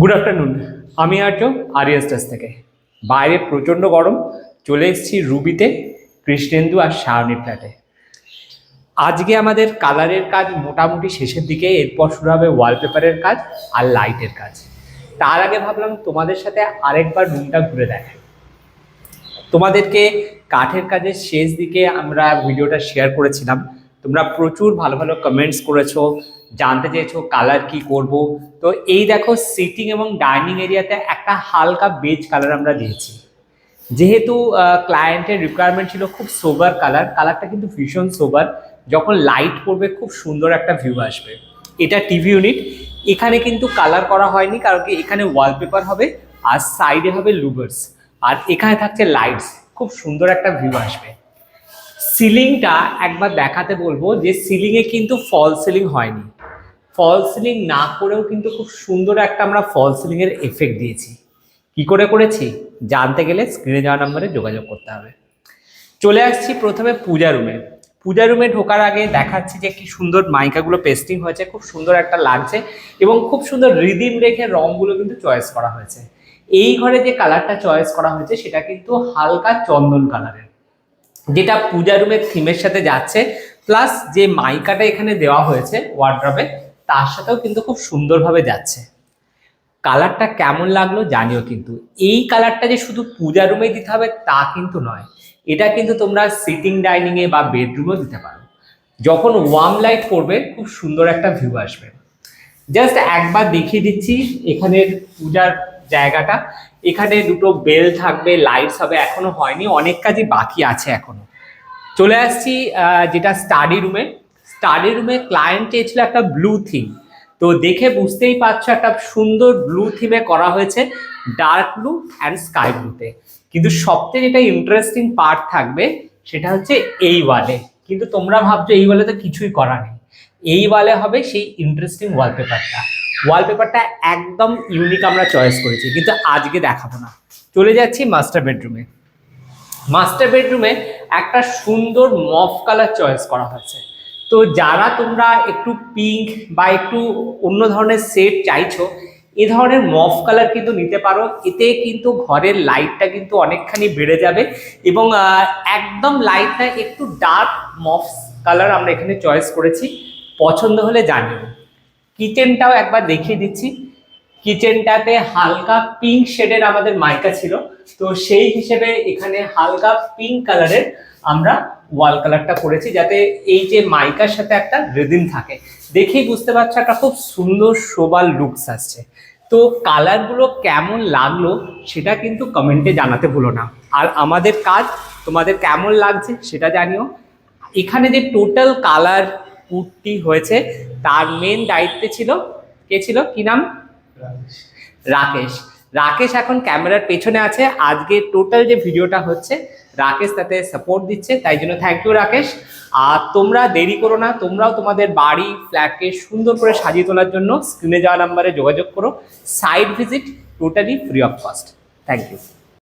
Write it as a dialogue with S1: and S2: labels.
S1: Good afternoon আমি আর্য আরিয়াস্টাস থেকে। বাইরে প্রচণ্ড গরম, চলে এসেছি রুবিতে, কৃষ্ণেন্দু আর শাওনি ফ্ল্যাটে। আজকে আমাদের কালারের কাজ মোটামুটি শেষের দিকে, এরপর শুরু হবে ওয়ালপেপারের কাজ আর লাইটের কাজ। তার আগে ভাবলাম তোমাদের সাথে আরেকবার রুমটা ঘুরে দেখাই। তোমাদেরকে কাঠের কাজের শেষ দিকে আমরা ভিডিওটা শেয়ার করেছিলাম। তোমরা প্রচুর ভালো ভালো কমেন্টস করেছ, জানতে চেয়েছো কালার কি করব। তো এই দেখো সিটিং এবং ডাইনিং এরিয়াতে একটা হালকা বেজ কালার আমরা দিয়েছি। যেহেতু ক্লায়েন্টের রিকোয়ারমেন্ট ছিল খুব সোবার কালার কালারটা কিন্তু ভীষণ সোবার যখন লাইট পড়বে খুব সুন্দর একটা ভিউ আসবে। এটা টিভি ইউনিট এখানে কিন্তু কালার করা হয়নি কারণ কি এখানে ওয়ালপেপার হবে আর সাইডে হবে লুভার্স আর এখানে থাকছে লাইটস খুব সুন্দর একটা ভিউ আসবে। সিলিংটা একবার দেখাতে বলব যে সিলিংয়ে কিন্তু ফল সিলিং হয়নি। ফল সিলিং না করেও কিন্তু খুব সুন্দর একটা আমরা ফল সিলিং এর এফেক্ট দিয়েছি। কি করে করেছি? জানতে গেলে স্ক্রিনে যাওয়া নাম্বারে যোগাযোগ করতে হবে। চলে আসছি প্রথমে পূজা রুমে পূজা রুমে ঢোকার আগে দেখাচ্ছি যে কি সুন্দর মাইকাগুলো পেস্টিং হয়েছে, খুব সুন্দর একটা লাগছে এবং খুব সুন্দর রিদিম রেখে রংগুলো কিন্তু চয়েস করা হয়েছে। এই ঘরে যে কালারটা চয়েস করা হয়েছে সেটা কিন্তু হালকা চন্দন কালারের যেটা পূজা রুমের থিমের সাথে যাচ্ছে প্লাস যে মাইকাটা এখানে দেওয়া হয়েছে ওয়ার্ড্রপে তার সাথেও কিন্তু খুব সুন্দরভাবে যাচ্ছে। কালারটা কেমন লাগল জানিও কিন্তু। এই কালারটা যে শুধু পূজা রুমে দিতে হবে তা কিন্তু নয়, এটা কিন্তু তোমরা সিটিং ডাইনিংয়ে বা বেডরুমেও দিতে পারো। যখন ওয়ার্ম লাইট করবে, খুব সুন্দর একটা ভিউ আসবে। জাস্ট একবার দেখিয়ে দিচ্ছি, এখানের পূজার জায়গাটা। এখানে দুটো বেল থাকবে লাইটস হবে, এখনও হয়নি, অনেক কাজই বাকি আছে এখনও। চলে আসছি যেটা স্টাডি রুমে স্টাডি রুমে ক্লায়েন্ট চেয়েছিল একটা ব্লু থিম তো দেখে বুঝতেই পারছ, একটা সুন্দর ব্লু থিমে করা হয়েছে ডার্ক ব্লু অ্যান্ড স্কাই ব্লুতে কিন্তু সবচেয়ে যেটা ইন্টারেস্টিং পার্ট থাকবে, সেটা হচ্ছে এই ওয়ালে কিন্তু তোমরা ভাবছ, এই ওয়ালে তো কিছুই করা নেই। এই ওয়ালে হবে সেই ইন্টারেস্টিং ওয়ালপেপারটা ওয়ালপেপারটা একদম ইউনিক আমরা চয়েস করেছি, কিন্তু আজকে দেখাবো না। চলে যাচ্ছি মাস্টার বেডরুমে মাস্টার বেডরুমে একটা সুন্দর মফ কালার চয়েস করা হয়েছে। তো যারা তোমরা একটু পিঙ্ক বা একটু অন্য ধরনের সেট চাইছো, এ ধরনের মফ কালার কিন্তু নিতে পারো। এতে কিন্তু ঘরের লাইটটা কিন্তু অনেকখানি বেড়ে যাবে এবং একদম লাইটটা একটু ডার্ক মফ কালার আমরা এখানে চয়েস করেছি। পছন্দ হলে জানিও। কিচেনটাও একবার দেখিয়ে দিচ্ছি। কিচেনটাতে হালকা পিঙ্ক শেডের আমাদের মাইকা ছিল। তো সেই হিসেবে এখানে হালকা পিঙ্ক কালারের আমরা ওয়াল কালারটা করেছি যাতে এই যে মাইকার সাথে একটা রিদিম থাকে। দেখেই বুঝতে পারছ একটা খুব সুন্দর শোভাল লুকস আসছে। তো কালারগুলো কেমন লাগল সেটা কিন্তু কমেন্টে জানাতে ভুলো না। আর আমাদের কাজ তোমাদের কেমন লাগছে সেটা জানিও। এখানে যে টোটাল কালার পুটটি হয়েছে তার মেন দায়িত্বে ছিল, কে ছিল? কি নাম? রাকেশ। রাকেশ এখন ক্যামেরার পেছনে আছে। আজকে টোটাল যে ভিডিওটা হচ্ছে, রাকেশ তাতে সাপোর্ট দিচ্ছে, তাই জন্য থ্যাংক ইউ রাকেশ। আর তোমরা দেরি করো না, তোমরাও তোমাদের বাড়ি ফ্ল্যাটকে সুন্দর করে সাজিয়ে তোলার জন্য স্ক্রিনে যাওয়া নাম্বারে যোগাযোগ করো। Site visit totally free of cost thank you